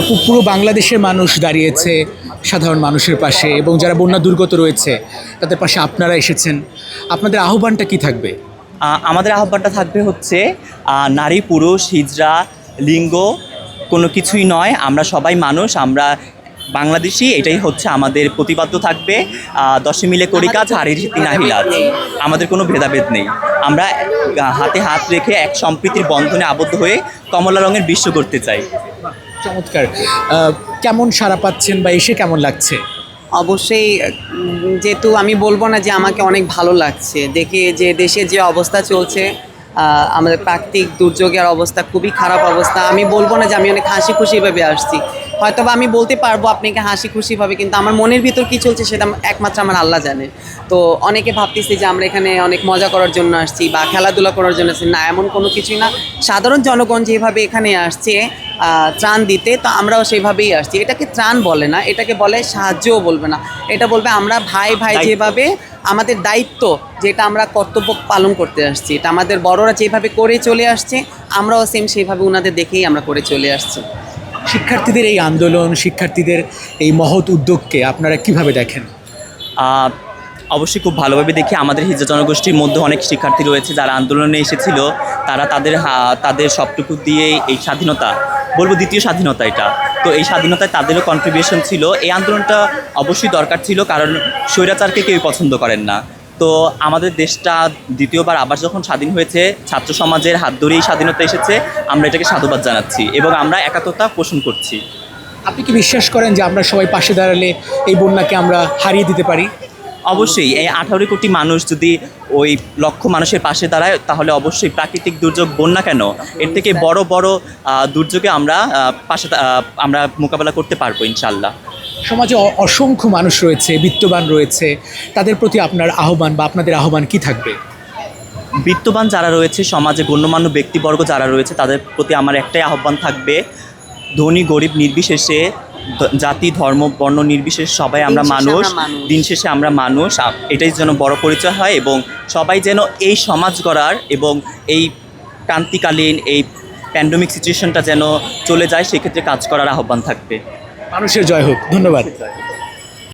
আপু, পুরো বাংলাদেশের মানুষ দাঁড়িয়েছে সাধারণ মানুষের পাশে এবং যারা বন্যা দুর্গত রয়েছে, তাদের পাশে আপনারা এসেছেন। আপনাদের আহ্বানটা কি থাকবে? আমাদের আহ্বানটা থাকবে হচ্ছে নারী, পুরুষ, হিজড়া, লিঙ্গ কোনো কিছুই নয়। আমরা সবাই মানুষ, আমরা বাংলাদেশি এটাই হচ্ছে আমাদের প্রতিবাদ্য থাকবে। দশে মিলে করি কাজ হারির জিতি নাহিলাজ আমাদের কোনো ভেদাভেদ নেই। আমরা হাতে হাত রেখে এক সম্প্রীতির বন্ধনে আবদ্ধ হয়ে কমলা রঙের বিশ্ব করতে চাই। চমৎকার। কেমন সারা পাচ্ছেন বা এসে কেমন লাগছে? অবশ্যই যেহেতু আমি বলব না যে আমাকে অনেক ভালো লাগছে দেখে যে দেশে যে অবস্থা চলছে আমাদের প্রাকৃতিক দুর্যোগের অবস্থা খুবই খারাপ অবস্থা। আমি বলব না যে আমি অনেক হাসি খুশিভাবে আসছি। হয়তো বা আমি বলতে পারব আপনাকে হাসি খুশিভাবে কিন্তু আমার মনের ভিতর কি চলছে সেটা একমাত্র আমার আল্লাহ জানে। তো অনেকে ভাবতেছি যে আমরা এখানে অনেক মজা করার জন্য আসছি বা খেলাধুলা করার জন্য আসছি। না এমন কোনো কিছুই না। সাধারণ জনগণ যেভাবে এখানে আসছে ত্রাণ দিতে তো আমরাও সেইভাবেই আসছি। এটাকে ত্রাণ বলে না এটাকে বলে সাহায্যও বলবে না। এটা বলবে আমরা ভাই ভাই যেভাবে আমাদের দায়িত্ব যেটা আমরা কর্তব্য পালন করতে আসছি। এটা আমাদের বড়রা যেভাবে করে চলে আসছে আমরাও সেম সেইভাবে ওনাদের দেখেই আমরা করে চলে আসছি। শিক্ষার্থীদের এই আন্দোলন, শিক্ষার্থীদের এই মহৎ উদ্যোগকে আপনারা কীভাবে দেখেন? অবশ্যই খুব ভালোভাবে দেখি। আমাদের হিজা জনগোষ্ঠীর মধ্যে অনেক শিক্ষার্থী রয়েছে যারা আন্দোলনে এসেছিল। তারা তাদের তাদের সবটুকু দিয়ে এই স্বাধীনতা, বলব দ্বিতীয় স্বাধীনতা এটা। তো এই স্বাধীনতায় তাদেরও কন্ট্রিবিউশন ছিল। এই আন্দোলনটা অবশ্যই দরকার ছিল, কারণ স্বৈরাচারকে কেউ পছন্দ করেন না। তো আমাদের দেশটা দ্বিতীয়বার আবার যখন স্বাধীন হয়েছে ছাত্র সমাজের হাত ধরেই স্বাধীনতা এসেছে আমরা এটাকে সাধুবাদ জানাচ্ছি এবং আমরা একাত্মতা পোষণ করছি। আপনি কি বিশ্বাস করেন যে আমরা সবাই পাশে দাঁড়ালে এই বন্যাকে আমরা হারিয়ে দিতে পারি? অবশ্যই এই আঠারো কোটি মানুষ যদি ওই লক্ষ মানুষের পাশে দাঁড়ায় তাহলে অবশ্যই প্রাকৃতিক দুর্যোগ বন্যা কেন? এর থেকে বড় বড় দুর্যোগে আমরা পাশে আমরা মোকাবেলা করতে পারব ইনশাল্লাহ সমাজে অসংখ্য মানুষ রয়েছে বিত্তবান রয়েছে। তাদের প্রতি আপনার আহ্বান বা আপনাদের আহ্বান কি থাকবে? বিত্তবান যারা রয়েছে সমাজে গণ্যমান্য ব্যক্তিবর্গ যারা রয়েছে তাদের প্রতি আমার একটাই আহ্বান থাকবে ধনী গরিব নির্বিশেষে জাতি ধর্ম বর্ণ নির্বিশেষে সবাই আমরা মানুষ দিন শেষে আমরা মানুষ। এটাই যেন বড় পরিচয় হয় এবং সবাই যেন এই সমাজ গড়ার এবং এই ক্রান্তিকালীন এই প্যান্ডমিক সিচুয়েশনটা যেন চলে যায় সেক্ষেত্রে কাজ করার আহ্বান থাকবে। মানুষের জয় হোক। ধন্যবাদ।